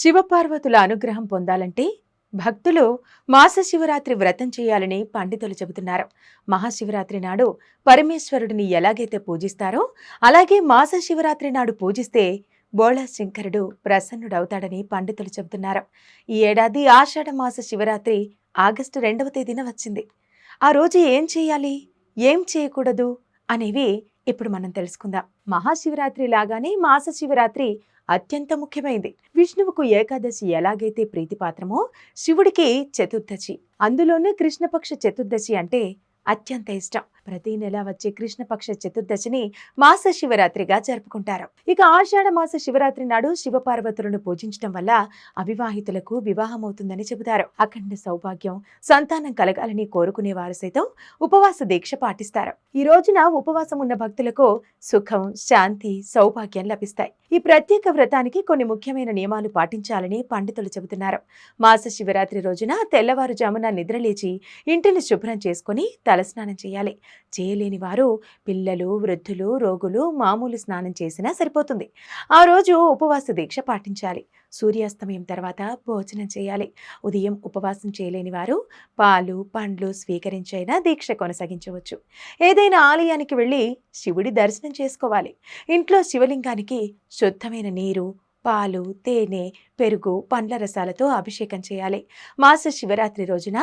శివపార్వతుల అనుగ్రహం పొందాలంటే భక్తులు మాస శివరాత్రి వ్రతం చేయాలని పండితులు చెబుతున్నారు. మహాశివరాత్రి నాడు పరమేశ్వరుడిని ఎలాగైతే పూజిస్తారో అలాగే మాస శివరాత్రి నాడు పూజిస్తే బోళా శంకరుడు ప్రసన్నుడవుతాడని పండితులు చెబుతున్నారు. ఈ ఏడాది ఆషాఢ మాస శివరాత్రి ఆగస్టు రెండవ తేదీన వచ్చింది. ఆ రోజు ఏం చేయాలి? ఏం చేయకూడదు? అనేవి ఇప్పుడు మనం తెలుసుకుందాం. మహాశివరాత్రి లాగానే మాస శివరాత్రి అత్యంత ముఖ్యమైనది విష్ణువుకు ఏకాదశి ఎలాగైతే ప్రీతిపాత్రమో శివుడికి చతుర్దశి. అందులోనూ కృష్ణపక్ష చతుర్దశి అంటే అత్యంత ఇష్టం. ప్రతి నెల వచ్చే కృష్ణపక్ష చతుర్దశిని మాస శివరాత్రిగా జరుపుకుంటారు. ఇక ఆషాఢ మాస శివరాత్రి నాడు శివపార్వతులను పూజించడం వల్ల అవివాహితులకు వివాహం అవుతుందని చెబుతారు. అఖండ సౌభాగ్యం సంతానం కలగాలని కోరుకునే వారు సైతం ఉపవాస దీక్ష పాటిస్తారు. ఈ రోజున ఉపవాసం ఉన్న భక్తులకు సుఖం శాంతి సౌభాగ్యం లభిస్తాయి. ఈ ప్రత్యేక వ్రతానికి కొన్ని ముఖ్యమైన నియమాలు పాటించాలని పండితులు చెబుతున్నారు. మాస శివరాత్రి రోజున తెల్లవారుజామున నిద్రలేచి ఇంటిని శుభ్రం చేసుకుని తలస్నానం చేయాలి. చేయలేని వారు పిల్లలు వృద్ధులు రోగులు మామూలు స్నానం చేసినా సరిపోతుంది. ఆ రోజు ఉపవాస దీక్ష పాటించాలి. సూర్యాస్తమయం తర్వాత భోజనం చేయాలి. ఉదయం ఉపవాసం చేయలేని వారు పాలు పండ్లు స్వీకరించైనా దీక్ష కొనసాగించవచ్చు. ఏదైనా ఆలయానికి వెళ్ళి శివుడి దర్శనం చేసుకోవాలి. ఇంట్లో శివలింగానికి శుద్ధమైన నీరు పాలు తేనె పెరుగు పండ్ల రసాలతో అభిషేకం చేయాలి. మాస శివరాత్రి రోజున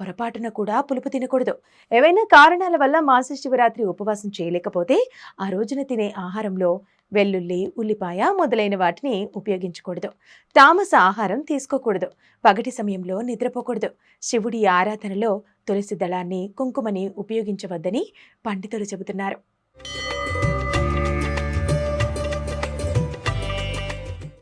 పొరపాటున కూడా పులుపు తినకూడదు. ఏవైనా కారణాల వల్ల మాస శివరాత్రి ఉపవాసం చేయలేకపోతే ఆ రోజున తినే ఆహారంలో వెల్లుల్లి ఉల్లిపాయ మొదలైన వాటిని ఉపయోగించకూడదు. తామస ఆహారం తీసుకోకూడదు. పగటి సమయంలో నిద్రపోకూడదు. శివుడి ఆరాధనలో తులసి దళాన్ని కుంకుమని ఉపయోగించవద్దని పండితులు చెబుతున్నారు.